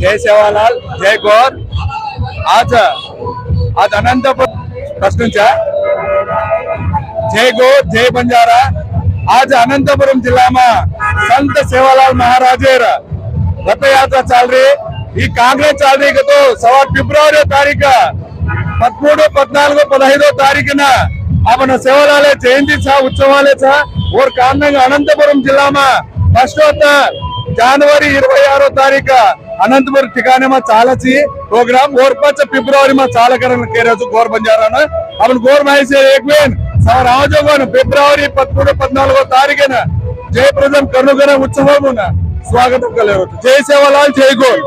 जय सेवालाल जय गोर. आज आज अनंतपूर प्रश्नच्या. जय गोर जय बंजारा. आज અનંતપુરમ જિલ્લામાં સંત સેવાલાલ મહારાજે રથયાત્રા ચાલી ఈ కాంగ్రెస్ तो सवा సవా तारीख. पदमूडो पदनालो పద్నాలుగు तारीख ना अपना सेवालाल है जयंती छा उत्सवाल छा और कारण अनंतपुरम जिला में फर्स्ट होता जनवरी इरवे आरो तारीख అనంతపురం ఠికానే మా చాలచి ప్రోగ్రామ్. ఓర్ పచ్చ ఫిబ్రవరి మా చాలా కరణ కేరాజు గోర్ బంజారాన. అప్పుడు గోర్ మహేశ్వర్ ఏక్వేన్ సవర్ రాజోగోను ఫిబ్రవరి పదమూడు పద్నాలుగో తారీఖున. జయప్రదం కనుగొన ఉత్సవమున స్వాగతం కలవచ్చు జయ సేవలాల్ జయ గోల్.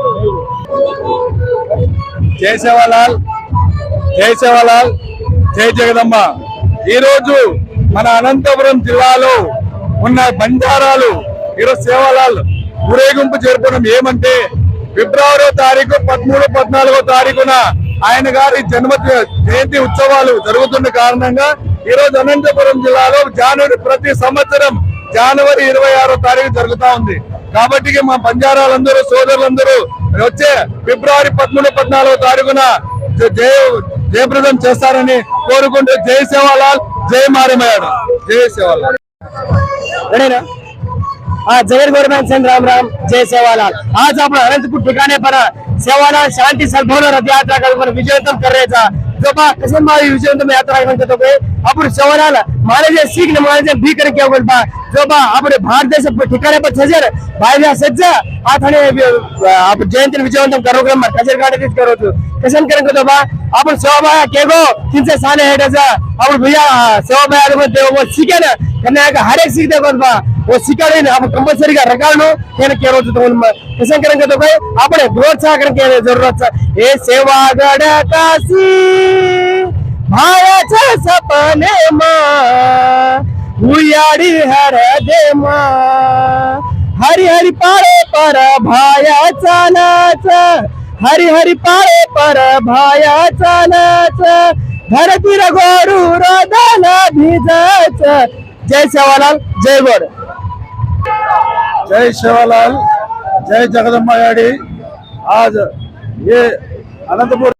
జయ సేవలాల్ జయ సేవలాల్ జయ జగదమ్మ ఈరోజు మన అనంతపురం జిల్లాలో ఉన్న బంజారాలు ఈరోజు సేవలాల్ ఊరేగింపు చేరుకోవడం ఏమంటే ఫిబ్రవరి తారీఖు పదమూడు పద్నాలుగో తారీఖున ఆయన గారి జన్మ జయంతి ఉత్సవాలు జరుగుతున్న కారణంగా ఈరోజు అనంతపురం జిల్లాలో జనవరి ప్రతి సంవత్సరం జనవరి ఇరవై ఆరో తారీఖు జరుగుతా ఉంది. కాబట్టి మా బంజారాలందరూ సోదరులందరూ వచ్చే ఫిబ్రవరి పదమూడు పద్నాలుగో తారీఖున జయ జయప్రదం చేస్తారని కోరుకుంటూ జై సేవాలాల్ జై మారేమయ్యాడు జై సేవాలాల్ रेडी ना हाँ जगत गवर्नमेंट सेन राम राम जय सेवालाल आज आपण अनंतपूर ठिकाणे पर सेवालाल शांती सद्भावना रथ यात्रा कर विजयवंतम करायचा जो बा कसे मारी विजयवंतम यात्रा म्हणतो तो अपने सवाल आला मारे जे सीख ने मारे जे भी कर क्या बोल बा जो बा अपने भारत देश पर ठिकाने पर छजर भाई ने सज्जा हाथ ने भी आप जयंती विजय तुम करो के मत छजर काट के करो तू कैसन करेंगे तो बा अपन सब आया के गो किनसे साले हेड जा अब भैया सब आया तो देव वो सीखे ना। कने का हर एक सीख दे बोल बा? वो सीखा रे ना अब कंपलसरी का रखा नो के ने करो तू तुम कैसन करेंगे तो भाई अपने ग्रोथ सा करके जरूरत है ये सेवा गढ़ काशी। भायाच्या सपने मा. उयाडी हर दे मा. हरी हरी पाळे पर भाया नाच. हरी हरी पाळे पर भाया नाच. धरती गोरू रोदाला भिजाच. जय सेवालाल जय गोड जय शेवालाल जय जगदंबाडी आज हे अनंतपूर